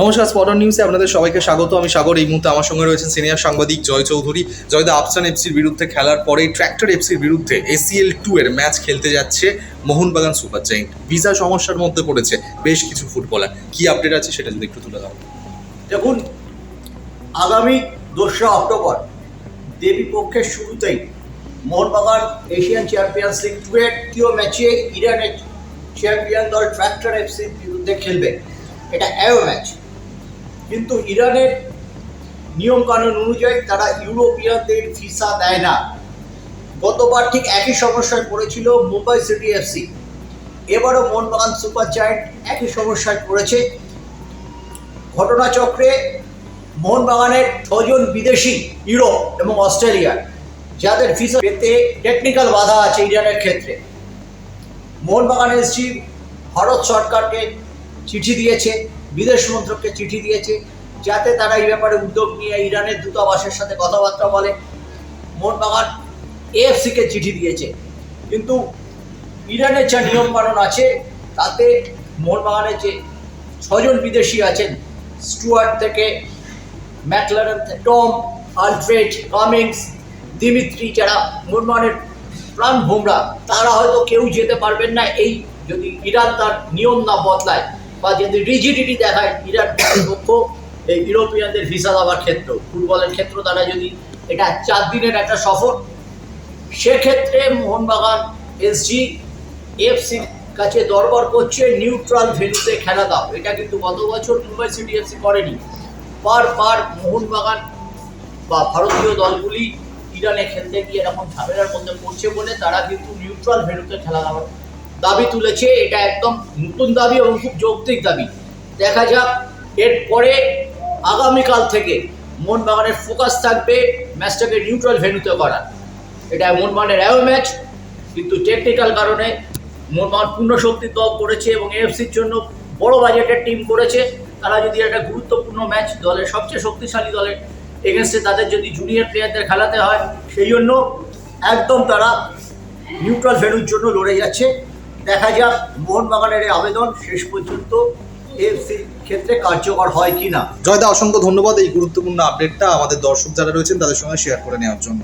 নমস্কার স্পটন নিউজে আপনাদের সবাইকে স্বাগত। আমি সাগর, এই মুহূর্তে আমার সঙ্গে রয়েছেন সিনিয়র সাংবাদিক জয় চৌধুরী। জয়দা আফসান এফসির বিরুদ্ধে খেলার পরেই ট্র্যাক্টর এফসির বিরুদ্ধে এসিএল টু এর ম্যাচ খেলতে যাচ্ছে মোহনবাগান সুপার জাইন্ট ভিসা সমস্যার মধ্যে পড়েছে বেশ কিছু ফুটবলার কি আপডেট আছে সেটা যদি একটু তুলে দাও দেখুন, আগামী দোসরা অক্টোবর দেবী পক্ষের শুরুতেই Mohun Bagan Asian champions league two এর তৃতীয় ম্যাচে ইরানের চ্যাম্পিয়ন দল ট্র্যাক্টর এফসির বিরুদ্ধে খেলবে। এটা অ্যাও ম্যাচ কিন্তু ইরানের নিয়মকানুন অনুযায়ী তারা ইউরোপিয়ানদের ভিসা দেয় না। গতবার ঠিক একই সমস্যায় পড়েছিল মুম্বাই সিটি এফসি। এবারও মোহনবাগান সুপার জায়েন্ট একই সমস্যায় পড়েছে। ঘটনাচক্রে মোহনবাগানের ছজন বিদেশি, ইউরোপ এবং অস্ট্রেলিয়া, যাদের ভিসা পেতে টেকনিক্যাল বাধা আছে ইরানের ক্ষেত্রে। মোহনবাগান এসছি ভারত সরকারকে চিঠি দিয়েছে। বিদেশ মন্ত্রককে চিঠি দিয়েছে যাতে তারা এই ব্যাপারে উদ্যোগ নিয়ে ইরানের দূতাবাসের সাথে কথাবার্তা বলে। মোহনবাগান এএফসিকে চিঠি দিয়েছে। কিন্তু ইরানের যা নিয়ম নিয়মকানুন আছে, তাতে মোহনবাগানের যে ছজন বিদেশি আছেন, স্টুয়ার্ট থেকে McLaren, Tom, Alfred, Cummings, Dimitri, যারা মোহনবাগানের প্রাণ ভোমরা তারা হয়তো কেউ যেতে পারবেন না এই যদি ইরান তার নিয়ম না বদলায়। বা যদি রিজিডিটি দেখায় ইরান কর্তৃপক্ষ এই ইউরোপিয়ানদের ভিসা দেওয়ার ক্ষেত্র, ফুটবলের ক্ষেত্র তারা যদি এটা চার দিনের একটা সফর, সেক্ষেত্রে মোহনবাগান এসজি এফসির কাছে দরবার করছে নিউট্রাল ভেন্যুতে খেলা দাও। এটা কিন্তু গত বছর মুম্বাই সিটি এফসি করেনি। বারবার মোহনবাগান বা ভারতীয় দলগুলি ইরানে খেলতে গিয়ে এরকম ঝামেলার মধ্যে পড়ছে বলে তারা কিন্তু নিউট্রাল ভেন্যুতে খেলা দেওয়ার দাবি তুলেছে, এটা একদম নতুন দাবি এবং খুব যৌক্তিক দাবি। দেখা যাক এরপরে আগামীকাল থেকে মোহনবাগানের ফোকাস থাকবে ম্যাচটাকে নিউট্রাল ভেন্যুতে করা এটা মোহনবাগানের অ্যাও ম্যাচ কিন্তু টেকনিক্যাল কারণে মোহনবাগান পূর্ণ শক্তির দল করেছে এবং এএফসির জন্য বড় বাজেটের টিম করেছে। তারা যদি একটা গুরুত্বপূর্ণ ম্যাচ দলের সবচেয়ে শক্তিশালী দলের এগেনস্টে তাদের যদি জুনিয়র প্লেয়ারদের খেলাতে হয়, সেই জন্য একদম তারা নিউট্রাল ভেন্যুর জন্য লড়ে যাচ্ছে। দেখা যাক, মোহনবাগানের এই আবেদন শেষ পর্যন্ত এএফসির ক্ষেত্রে কার্যকর হয় কি না জয়দা, অসংখ্য ধন্যবাদ এই গুরুত্বপূর্ণ আপডেটটা আমাদের দর্শক যারা রয়েছেন তাদের সঙ্গে শেয়ার করে নেওয়ার জন্য।